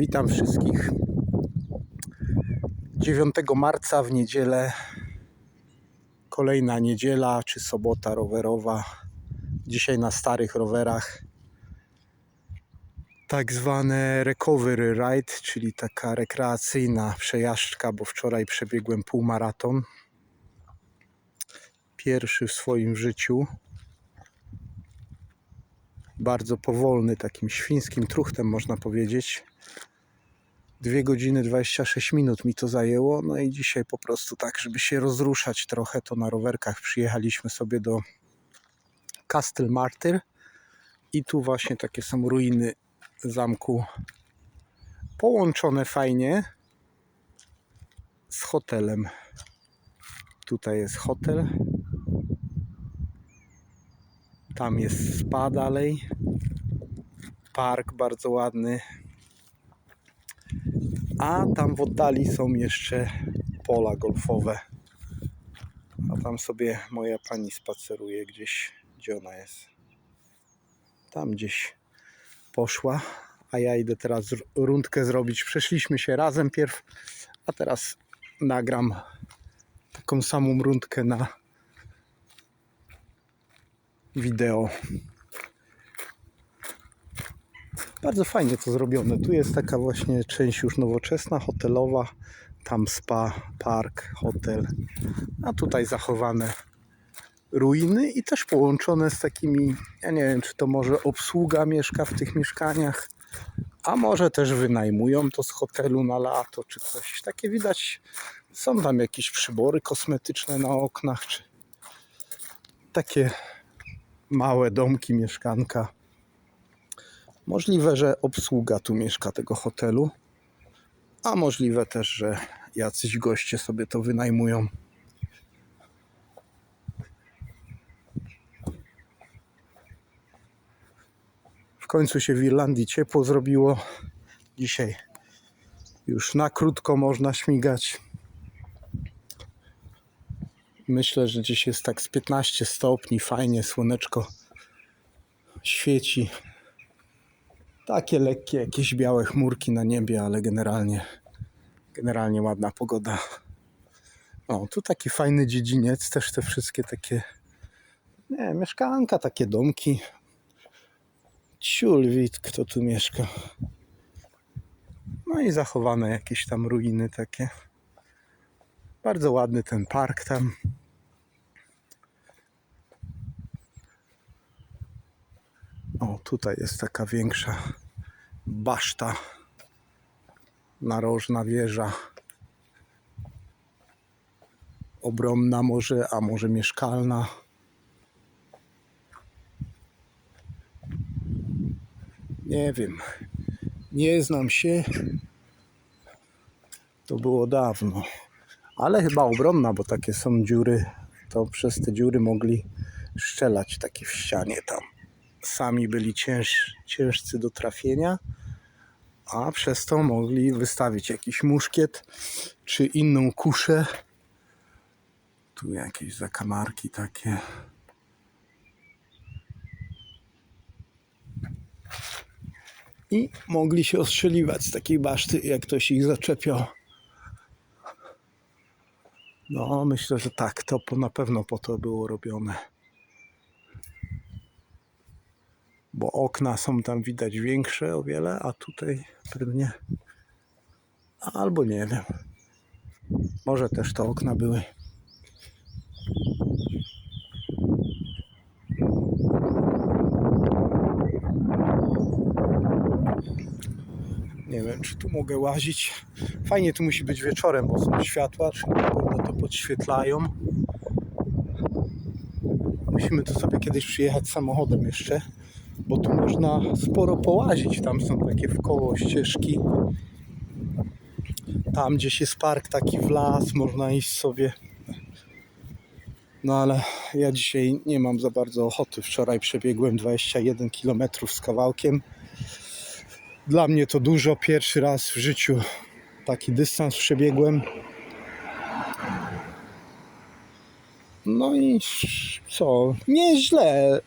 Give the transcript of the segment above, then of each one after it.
Witam wszystkich. 9 marca w niedzielę, kolejna niedziela czy sobota rowerowa. Dzisiaj na starych rowerach. Tak zwane recovery ride, czyli taka rekreacyjna przejażdżka, bo wczoraj przebiegłem półmaraton. Pierwszy w swoim życiu. Bardzo powolny, takim świńskim truchtem można powiedzieć. 2 godziny 26 minut mi to zajęło. No i dzisiaj po prostu tak, żeby się rozruszać trochę, to na rowerkach przyjechaliśmy sobie do Castle Martyr. I tu właśnie takie są ruiny zamku. Połączone fajnie z hotelem. Tutaj jest hotel. Tam jest spa dalej. Park bardzo ładny. A tam w oddali są jeszcze pola golfowe. A tam sobie moja pani spaceruje gdzieś. Gdzie ona jest? Tam gdzieś poszła. A ja idę teraz rundkę zrobić. Przeszliśmy się razem pierw, a teraz nagram taką samą rundkę na wideo. Bardzo fajnie to zrobione. Tu jest taka właśnie część już nowoczesna, hotelowa. Tam spa, park, hotel. A tutaj zachowane ruiny i też połączone z takimi, ja nie wiem, czy to może obsługa mieszka w tych mieszkaniach, a może też wynajmują to z hotelu na lato, czy coś. Takie widać, są tam jakieś przybory kosmetyczne na oknach, czy takie małe domki, mieszkanka. Możliwe, że obsługa tu mieszka tego hotelu, a możliwe też, że jacyś goście sobie to wynajmują. W końcu się w Irlandii ciepło zrobiło. Dzisiaj już na krótko można śmigać. Myślę, że gdzieś jest tak z 15 stopni, fajnie, słoneczko świeci. Takie lekkie, jakieś białe chmurki na niebie, ale generalnie, generalnie ładna pogoda. O, tu taki fajny dziedziniec, też te wszystkie takie, nie, mieszkanka, takie domki. Ciulwit, kto tu mieszka. No i zachowane jakieś tam ruiny takie. Bardzo ładny ten park tam. O, tutaj jest taka większa baszta, narożna wieża. Obronna może, a może mieszkalna. Nie wiem. Nie znam się. To było dawno. Ale chyba obronna, bo takie są dziury. To przez te dziury mogli strzelać takie w ścianie tam sami byli cięż, ciężcy do trafienia, a przez to mogli wystawić jakiś muszkiet czy inną kuszę. Tu jakieś zakamarki takie. I mogli się ostrzeliwać z takiej baszty, jak ktoś ich zaczepiał. No, myślę, że tak, to na pewno po to było robione. Bo okna są tam widać większe o wiele, a tutaj pewnie albo nie wiem. Może też to okna były. Nie wiem, czy tu mogę łazić. Fajnie tu musi być wieczorem, bo są światła, czyli na pewno to podświetlają. Musimy tu sobie kiedyś przyjechać samochodem jeszcze bo tu można sporo połazić. Tam są takie w ścieżki. Tam gdzieś jest park taki w las, można iść sobie. No ale ja dzisiaj nie mam za bardzo ochoty. Wczoraj przebiegłem 21 km z kawałkiem. Dla mnie to dużo. Pierwszy raz w życiu taki dystans przebiegłem. No i co? Nieźle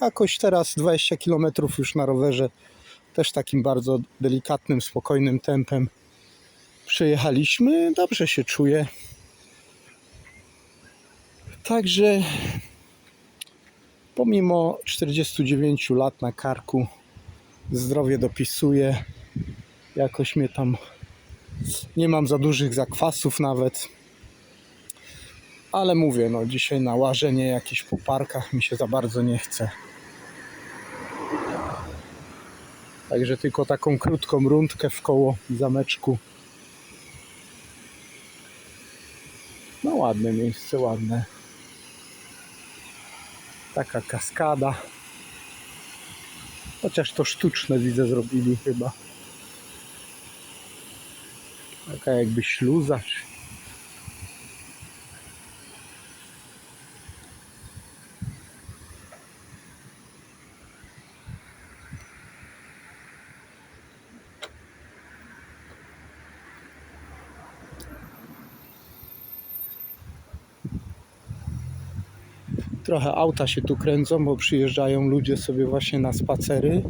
jakoś teraz 20 km już na rowerze Też takim bardzo delikatnym, spokojnym tempem przejechaliśmy. Dobrze się czuję. Także pomimo 49 lat na karku zdrowie dopisuje. Jakoś mnie tam nie mam za dużych zakwasów nawet. Ale mówię, no dzisiaj na łażenie jakieś po parkach mi się za bardzo nie chce. Także tylko taką krótką rundkę w koło zameczku. No ładne miejsce, ładne. Taka kaskada. Chociaż to sztuczne widzę zrobili chyba. Taka jakby śluza. Czy... Trochę auta się tu kręcą, bo przyjeżdżają ludzie sobie właśnie na spacery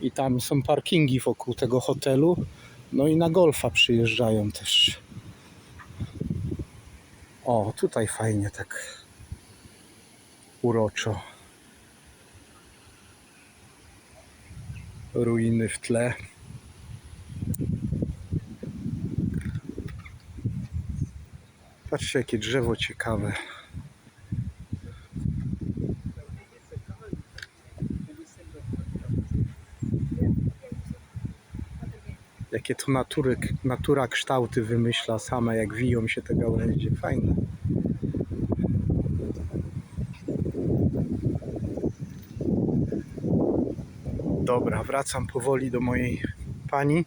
i tam są parkingi wokół tego hotelu. No i na golfa przyjeżdżają też. O, tutaj fajnie tak uroczo. Ruiny w tle. Patrzcie, jakie drzewo ciekawe. Jakie to natury, natura kształty wymyśla same, jak wiją się te gałęzie. Fajne. Dobra, wracam powoli do mojej pani.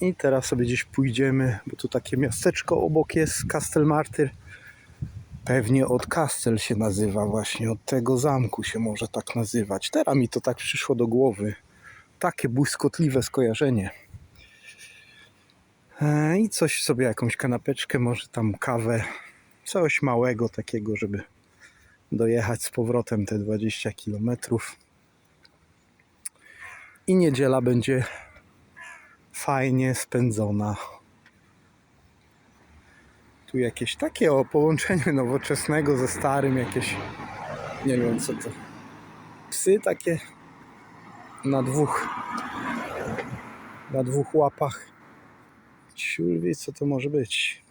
I teraz sobie gdzieś pójdziemy, bo tu takie miasteczko obok jest, Castelmartyr. Pewnie od Castel się nazywa właśnie, od tego zamku się może tak nazywać. Teraz mi to tak przyszło do głowy. Takie błyskotliwe skojarzenie. E, I coś sobie, jakąś kanapeczkę, może tam kawę, coś małego takiego, żeby dojechać z powrotem te 20 km. I niedziela będzie fajnie spędzona. Tu jakieś takie o połączenie nowoczesnego ze starym, jakieś nie wiem co to. Psy takie na dwóch na dwóch łapach. Ciul co to może być.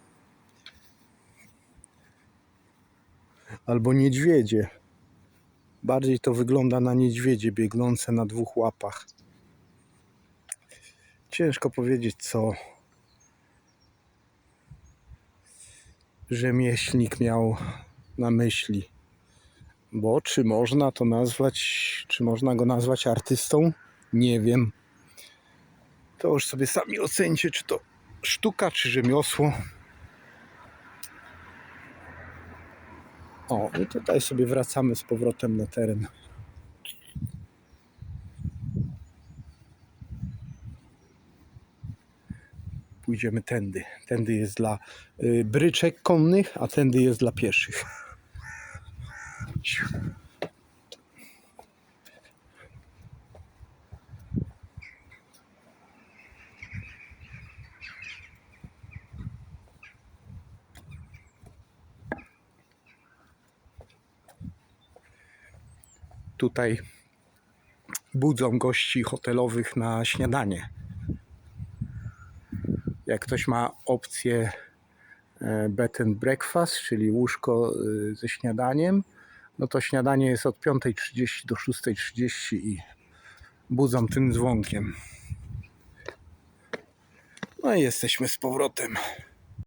Albo niedźwiedzie. Bardziej to wygląda na niedźwiedzie biegnące na dwóch łapach. Ciężko powiedzieć, co rzemieślnik miał na myśli. Bo czy można to nazwać, czy można go nazwać artystą? Nie wiem. To już sobie sami ocencie, czy to sztuka, czy rzemiosło. O, i tutaj sobie wracamy z powrotem na teren. Pójdziemy tędy. Tędy jest dla y, bryczek konnych, a tędy jest dla pieszych. Tutaj budzą gości hotelowych na śniadanie. Jak ktoś ma opcję e, bed and breakfast, czyli łóżko e, ze śniadaniem, no to śniadanie jest od 5.30 do 6.30 i budzą tym dzwonkiem. No i jesteśmy z powrotem.